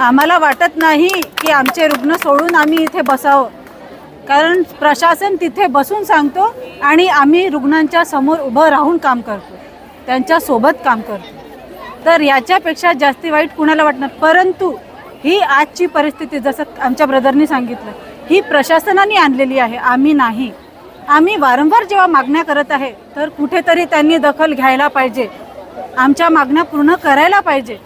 आम्हाला वाटत नाही की आमचे रुग्ण सोडून आम्ही इथे बसावं. कारण प्रशासन तिथे बसून सांगतो आणि आम्ही रुग्णांच्या समोर उभं राहून काम करतो. त्यांच्यासोबत काम करतो. तर याच्यापेक्षा जास्ती वाईट कुणाला वाटणार? परंतु ही आजची परिस्थिती जसं आमच्या ब्रदरनी सांगितलं ही प्रशासनाने आणलेली आहे. आम्ही नाही. आम्ही वारंवार जेव्हा मागण्या करत आहे तर कुठेतरी त्यांनी दखल घ्यायला पाहिजे. आमच्या मागण्या पूर्ण करायला पाहिजे.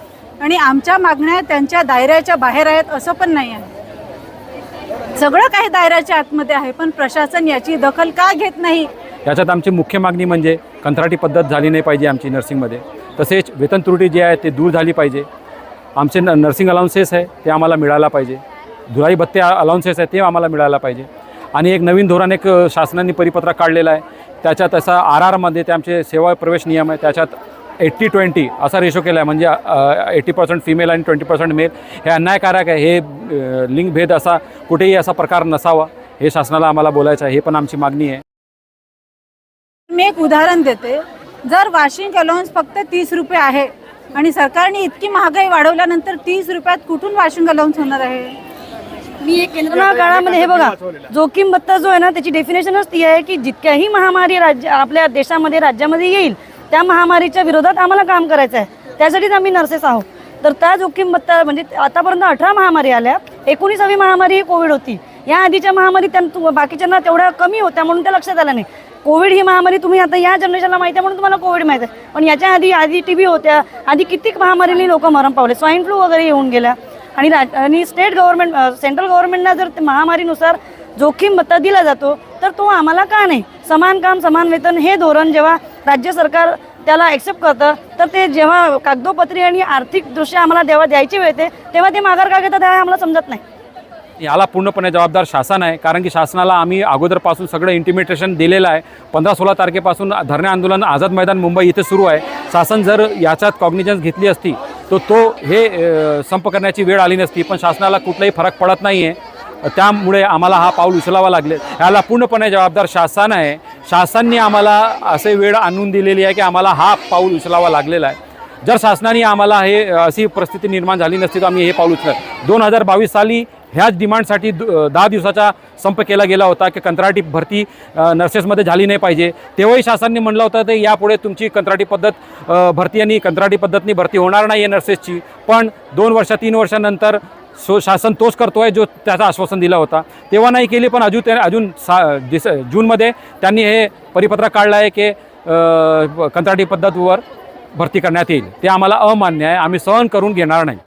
आणि आमच्या मागण्या त्यांच्या दायऱ्याच्या बाहेर आहेत असं पण नाही आहे. सगळं काही दायऱ्याच्या आतमध्ये आहे पण प्रशासन याची दखल का घेत नाही? याच्यात आमची मुख्य मागणी म्हणजे कंत्राटी पद्धत झाली नाही पाहिजे आमची नर्सिंगमध्ये. तसेच वेतन त्रुटी जी आहे ते दूर झाली पाहिजे. आमचे न नर्सिंग अलाउन्सेस आहे ते आम्हाला मिळायला पाहिजे. धुराई भत्ते अलाउन्सेस आहे ते आम्हाला मिळायला पाहिजे. आणि एक नवीन धोरण एक शासनाने परिपत्रक काढलेलं आहे. त्याच्यात तसा आर आरमध्ये ते आमचे सेवा प्रवेश नियम आहे त्याच्यात एट्टी ट्वेंटी असा रेशो केला आहे. म्हणजे एटी पर्सेंट फिमेल आणि ट्वेंटी पर्सेंट मेल हे अन्यायकारक आहे. हे लिंगभेद असा कुठेही असा प्रकार नसावा हे शासनाला आम्हाला बोलायचं आहे. हे पण आमची मागणी आहे. मी एक उदाहरण देते. जर वॉशिंग अलाउन्स फक्त तीस रुपये आहे आणि सरकारने इतकी महागाई वाढवल्यानंतर तीस रुपयात कुठून वॉशिंग अलाउन्स होणार आहे? मी एक केंद्र काळामध्ये हे बघा जोखीम भत्ता जो आहे ना त्याची डेफिनेशनच ती आहे की जितक्याही महामारी राज्य आपल्या देशामध्ये राज्यामध्ये येईल त्या महामारीच्या विरोधात आम्हाला काम करायचं आहे त्यासाठीच आम्ही नर्सेस आहोत. तर त्या जोखीम भत्ता म्हणजे आतापर्यंत अठरा महामारी आल्या. एकोणीसावी महामारी ही कोविड होती. या आधीच्या महामारी त्यां बाकीच्यांना तेवढ्या कमी होत्या म्हणून त्या लक्षात आलं नाही. कोविड ही महामारी तुम्ही आता या जनरेशनला माहिती आहे म्हणून तुम्हाला कोविड माहिती आहे. पण याच्या आधी आधी टी बी होत्या. आधी कितीक महामारीने लोक मरण पावले? स्वाईन फ्लू वगैरे येऊन गेल्या. आणि आणि स्टेट गव्हर्नमेंट सेंट्रल गव्हर्नमेंटला जर महामारीनुसार जोखीम भत्ता दिला जातो तर तो आम्हाला का नाही? समान काम समान वेतन हे धोरण जेव्हा राज्य सरकार त्याला ॲक्सेप्ट करतं. तर ते जेव्हा कागदोपत्री आणि आर्थिकदृष्ट्या आम्हाला देवा द्यायची वेळ येते तेव्हा ते माघार का घेतात हे आम्हाला समजत नाही. याला पूर्णपणे जबाबदार शासन आहे कारण की शासनाला आम्ही अगोदरपासून सगळं इंटिमेटेशन दिलेलं आहे. पंधरा सोळा तारखेपासून धरणे आंदोलन आझाद मैदान मुंबई इथे सुरू आहे. शासन जर याच्यात कॉग्निजन्स घेतली असती तर तो हे संप करण्याची वेळ आली नसती पण शासनाला कुठलाही फरक पडत नाही आहे त्यामुळे आम्हाला हा पाऊल उचलावा लागले. याला पूर्णपणे जबाबदार शासन आहे. शासनाने आम्हाला असे वेळ आणून दिलेली आहे की आम्हाला हा पाऊल उचलावा लागलेला आहे. जर शासनाने आम्हाला हे अशी परिस्थिती निर्माण झाली नसती तर आम्ही हे पाऊल उचलत. दोन हजार बावीस साली ह्याच डिमांडसाठी दहा दिवसाचा संप केला गेला होता की कंत्राटी भरती नर्सेसमध्ये झाली नाही पाहिजे. तेव्हाही शासनाने म्हणलं होतं ते यापुढे तुमची कंत्राटी पद्धत भरती आणि कंत्राटी पद्धतनी भरती होणार नाही आहे नर्सेसची. पण दोन वर्ष तीन वर्षानंतर सो शासन तोच करतो आहे जो त्याचं आश्वासन दिलं होता. तेव्हा नाही केली पण अजून त्या अजून सा डिस जूनमध्ये त्यांनी हे परिपत्रक काढलं आहे की कंत्राटी पद्धतवर भरती करण्यात येईल. ते आम्हाला अमान्य आहे. आम्ही सहन करून घेणार नाही.